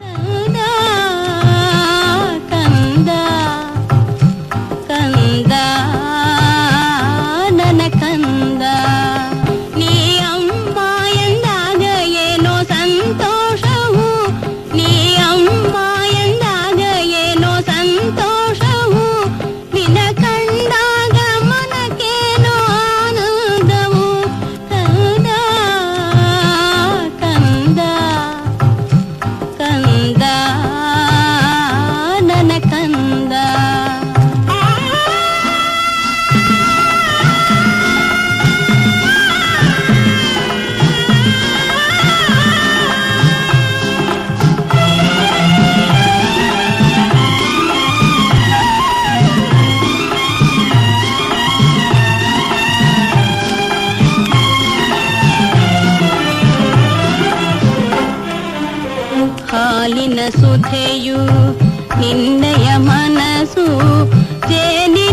Mm-hmm. ಸುಧೆಯು ನಿನ್ನಯ ಮನಸ್ಸು Jenny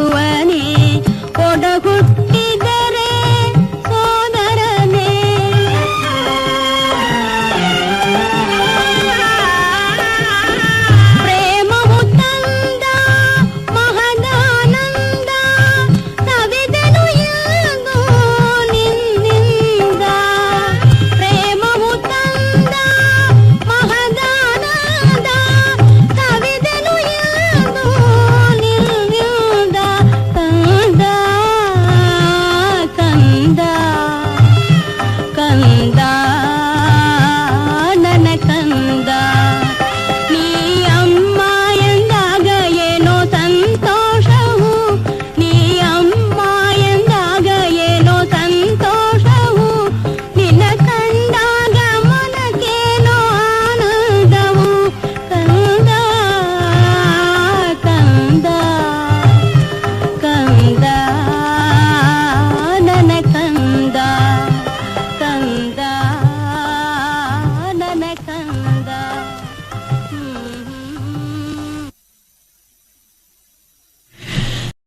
ಭುವನೇ